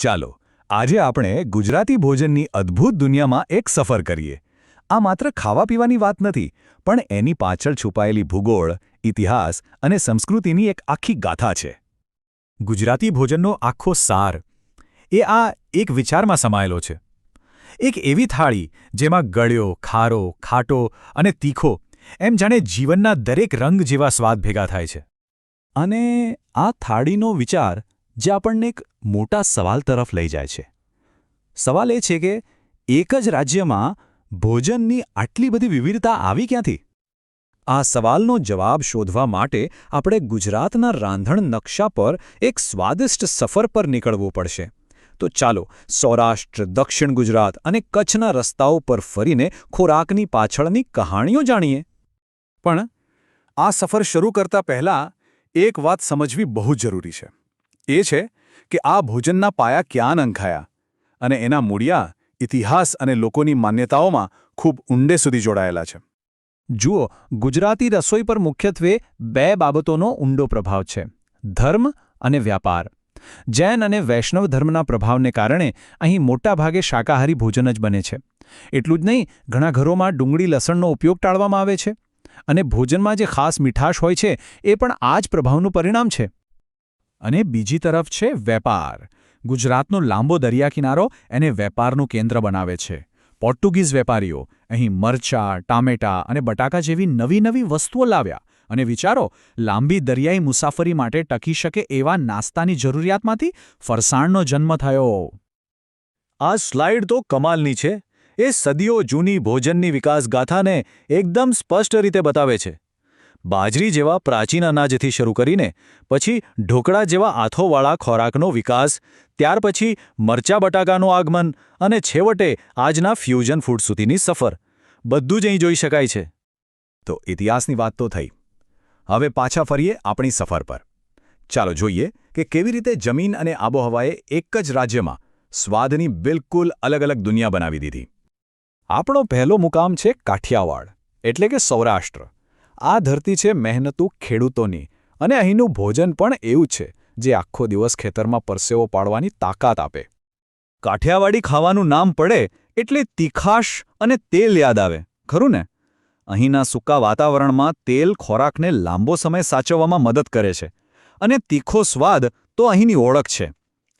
ચાલો, આજે આપણે ગુજરાતી ભોજનની અદ્ભુત દુનિયામાં એક સફર કરીએ. આ માત્ર ખાવા પીવાની વાત નથી, પણ એની પાછળ છુપાયેલી ભૂગોળ, ઇતિહાસ અને સંસ્કૃતિની એક આખી ગાથા છે. ગુજરાતી ભોજનનો આખો સાર, એ આ એક વિચારમાં સમાયેલો છે. એક એવી થાળી, જેમાં ગળ્યો, ખારો, ખાટો અને તીખો, એમ જાણે જીવનના દરેક રંગ જેવા સ્વાદ ભેગા થાય છે. અને આ થાળીનો વિચાર જે આપણને એક મોટા સવાલ તરફ લઈ જાય છે. સવાલ એ છે કે એક જ રાજ્યમાં ભોજનની આટલી બધી વિવિધતા આવી ક્યાંથી? આ સવાલનો જવાબ શોધવા માટે આપણે ગુજરાતના રાંધણ નકશા પર એક સ્વાદિષ્ટ સફર પર નીકળવું પડશે. તો ચાલો, સૌરાષ્ટ્ર, દક્ષિણ ગુજરાત અને કચ્છના રસ્તાઓ પર ફરીને ખોરાકની પાછળની કહાણીઓ જાણીએ. પણ આ સફર શરૂ કરતા પહેલા એક વાત સમજવી બહુ જરૂરી છે. એ છે કે આ ભોજનના પાયા ક્યાં નંખાયા અને એના મૂળિયા ઇતિહાસ અને લોકોની માન્યતાઓમાં ખૂબ ઊંડે સુધી જોડાયેલા છે. જુઓ, ગુજરાતી રસોઈ પર મુખ્યત્વે બે બાબતોનો ઊંડો પ્રભાવ છે, ધર્મ અને વ્યાપાર. જૈન અને વૈષ્ણવ ધર્મના પ્રભાવને કારણે અહીં મોટાભાગે શાકાહારી ભોજન જ બને છે. એટલું જ નહીં, ઘણા ઘરોમાં ડુંગળી લસણનો ઉપયોગ ટાળવામાં આવે છે અને ભોજનમાં જે ખાસ મીઠાશ હોય છે, એ પણ આ જ પ્રભાવનું પરિણામ છે. અને બીજી તરફ છે વેપાર. ગુજરાતનો લાંબો દરિયા કિનારો એને વેપારનું કેન્દ્ર બનાવે છે. પોર્ટુગીઝ વેપારીઓ અહીં મરચા, ટામેટા અને બટાકા જેવી નવી નવી વસ્તુઓ લાવ્યા અને વિચારો, લાંબી દરિયાઈ મુસાફરી માટે ટકી શકે એવા નાસ્તાની જરૂરિયાતમાંથી ફરસાણનો જન્મ થયો. આ સ્લાઇડ તો કમાલની છે. એ સદીઓ જૂની ભોજનની વિકાસગાથાને એકદમ સ્પષ્ટ રીતે બતાવે છે. બાજરી જેવા પ્રાચીન અનાજથી શરૂ કરીને પછી ઢોકળા જેવા આથોવાળા ખોરાકનો વિકાસ, ત્યાર પછી મરચા બટાકાનું આગમન અને છેવટે આજના ફ્યુઝન ફૂડ સુધીની સફર. બધું જ અહીં જોઈ શકાય છે. તો ઇતિહાસની વાત તો થઈ. હવે પાછા ફરીએ આપણી સફર પર. ચાલો જોઈએ કે કેવી રીતે જમીન અને આબોહવાએ એક જ રાજ્યમાં સ્વાદની બિલકુલ અલગ અલગ દુનિયા બનાવી દીધી. આપણો પહેલો મુકામ છે કાઠિયાવાડ, એટલે કે સૌરાષ્ટ્ર. આ ધરતી છે મહેનતુ ખેડૂતોની અને અહીંનું ભોજન પણ એવું છે જે આખો દિવસ ખેતરમાં પરસેવો પાડવાની તાકાત આપે. કાઠિયાવાડી ખાવાનું નામ પડે એટલે તીખાશ અને તેલ યાદ આવે, ખરું ને? અહીંના સૂકા વાતાવરણમાં તેલ ખોરાકને લાંબો સમય સાચવવામાં મદદ કરે છે અને તીખો સ્વાદ તો અહીંની ઓળખ છે.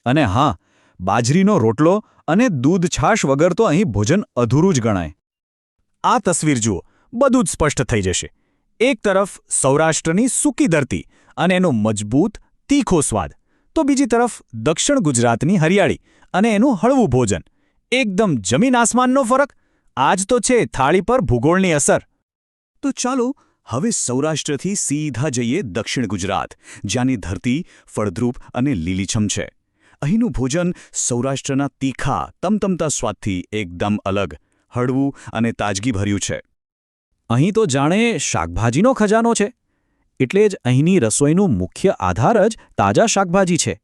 અને હા, બાજરીનો રોટલો અને દૂધ છાશ વગર તો અહીં ભોજન અધૂરું જ ગણાય. આ તસવીર જુઓ, બધું જ સ્પષ્ટ થઈ જશે. એક તરફ સૌરાષ્ટ્રની સૂકી ધરતી અને એનો મજબૂત, તીખો સ્વાદ, તો બીજી તરફ દક્ષિણ ગુજરાતની હરિયાળી અને એનું હળવું ભોજન. એકદમ જમીન આસમાનનો ફરક? આજ તો છે થાળી પર ભૂગોળની અસર. તો ચાલો હવે સૌરાષ્ટ્રથી સીધા જઈએ દક્ષિણ ગુજરાત, જ્યાંની ધરતી ફળદ્રુપ અને લીલીછમ છે. અહીંનું ભોજન સૌરાષ્ટ્રના તીખા, તમતમતા સ્વાદથી એકદમ અલગ, હળવું અને તાજગીભર્યું છે. અહીં તો જાણે શાકભાજીનો ખજાનો છે. એટલે જ અહીંની રસોઈનું મુખ્ય આધાર જ તાજા શાકભાજી છે.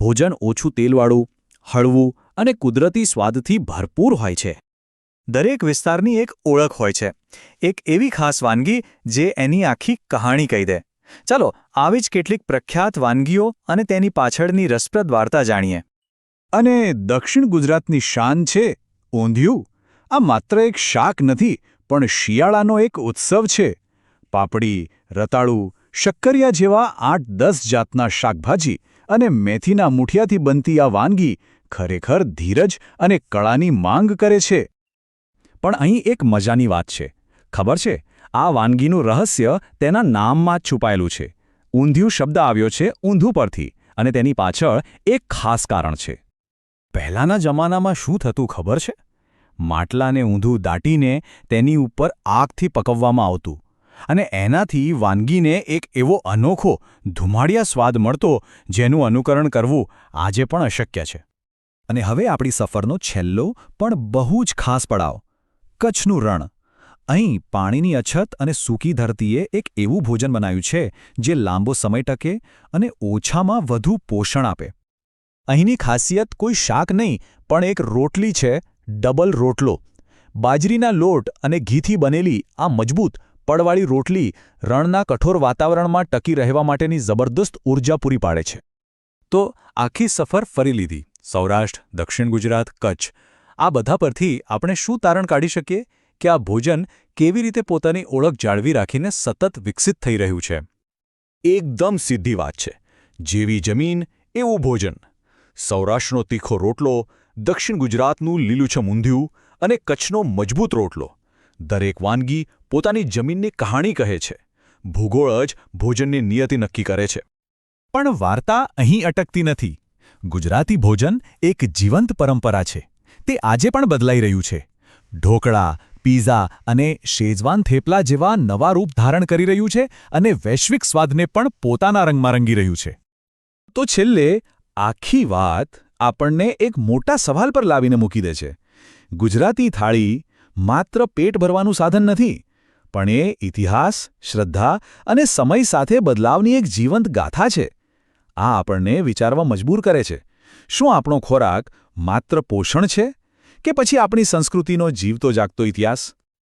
ભોજન ઓછું તેલવાળું, હળવું અને કુદરતી સ્વાદથી ભરપૂર હોય છે. દરેક વિસ્તારની એક ઓળખ હોય છે. એક એવી ખાસ વાનગી જે એની આખી કહાણી કહી દે. ચાલો, આવી જ કેટલીક પ્રખ્યાત વાનગીઓ અને તેની પાછળની રસપ્રદ વાર્તા જાણીએ. અને દક્ષિણ ગુજરાતની શાન છે ઊંધિયું. આ માત્ર એક શાક નથી પણ શિયાળાનો એક ઉત્સવ છે. પાપડી, રતાળુ, શક્કરિયા જેવા આઠ દસ જાતના શાકભાજી અને મેથીના મૂઠિયાથી બનતી આ વાનગી ખરેખર ધીરજ અને કળાની માંગ કરે છે. પણ અહીં એક મજાની વાત છે. ખબર છે? આ વાનગીનું રહસ્ય તેના નામમાં જ છુપાયેલું છે. ઊંધિયું શબ્દ આવ્યો છે ઊંધું પરથી અને તેની પાછળ એક ખાસ કારણ છે. પહેલાંના જમાનામાં શું થતું ખબર છે? માટલાને ઊંધું દાટીને તેની ઉપર આગથી પકવવામાં આવતું અને એનાથી વાનગીને એક એવો અનોખો, ધુમાડિયા સ્વાદ મળતો જેનું અનુકરણ કરવું આજે પણ અશક્ય છે. અને હવે આપણી સફરનો છેલ્લો, પણ બહુ જ ખાસ પડાવ, કચ્છનું રણ. અહીં પાણીની અછત અને સૂકી ધરતીએ એક એવું ભોજન બનાવ્યું છે, જે લાંબો સમય ટકે અને ઓછામાં વધુ પોષણ આપે. અહીંની ખાસિયત કોઈ શાક નહીં, પણ એક રોટલી છે ડબલ રોટલો, બાજરીના લોટ અને ઘીથી બનેલી આ મજબૂત પડવાળી રોટલી રણના કઠોર વાતાવરણમાં ટકી રહેવા માટેની જબરદસ્ત ઊર્જા પૂરી પાડે છે. તો આખી સફર ફરી લીધી, સૌરાષ્ટ્ર, દક્ષિણ ગુજરાત, કચ્છ. આ બધા પરથી આપણે શું તારણ કાઢી શકીએ કે આ ભોજન કેવી રીતે પોતાની ઓળખ જાળવી રાખીને સતત વિકસિત થઈ રહ્યું છે? એકદમ સીધી વાત છે. જેવી જમીન, એવું ભોજન. સૌરાષ્ટ્રનો તીખો રોટલો દક્ષિણ ગુજરાતનું લીલુંછમ ઊંધિયું અને કચ્છનો મજબૂત રોટલો. દરેક વાનગી પોતાની જમીનની કહાણી કહે છે. ભૂગોળ જ ભોજનની નિયતિ નક્કી કરે છે. પણ વાર્તા અહીં અટકતી નથી. ગુજરાતી ભોજન એક જીવંત પરંપરા છે. તે આજે પણ બદલાઈ રહ્યું છે. ઢોકળા, પીઝા અને શેજવાન થેપલા જેવા નવા રૂપ ધારણ કરી રહ્યું છે અને વૈશ્વિક સ્વાદને પણ પોતાના રંગમાં રંગી રહ્યું છે. તો છેલ્લે આખી વાત આપણને એક મોટા સવાલ પર લાવીને મૂકી દે છે. ગુજરાતી થાળી માત્ર પેટ ભરવાનું સાધન નથી, પણ એ ઇતિહાસ, શ્રદ્ધા અને સમય સાથે બદલાવની એક જીવંત ગાથા છે. આ આપણને વિચારવા મજબૂર કરે છે. શું આપણો ખોરાક માત્ર પોષણ છે કે પછી આપણી સંસ્કૃતિનો જીવતો જાગતો ઇતિહાસ?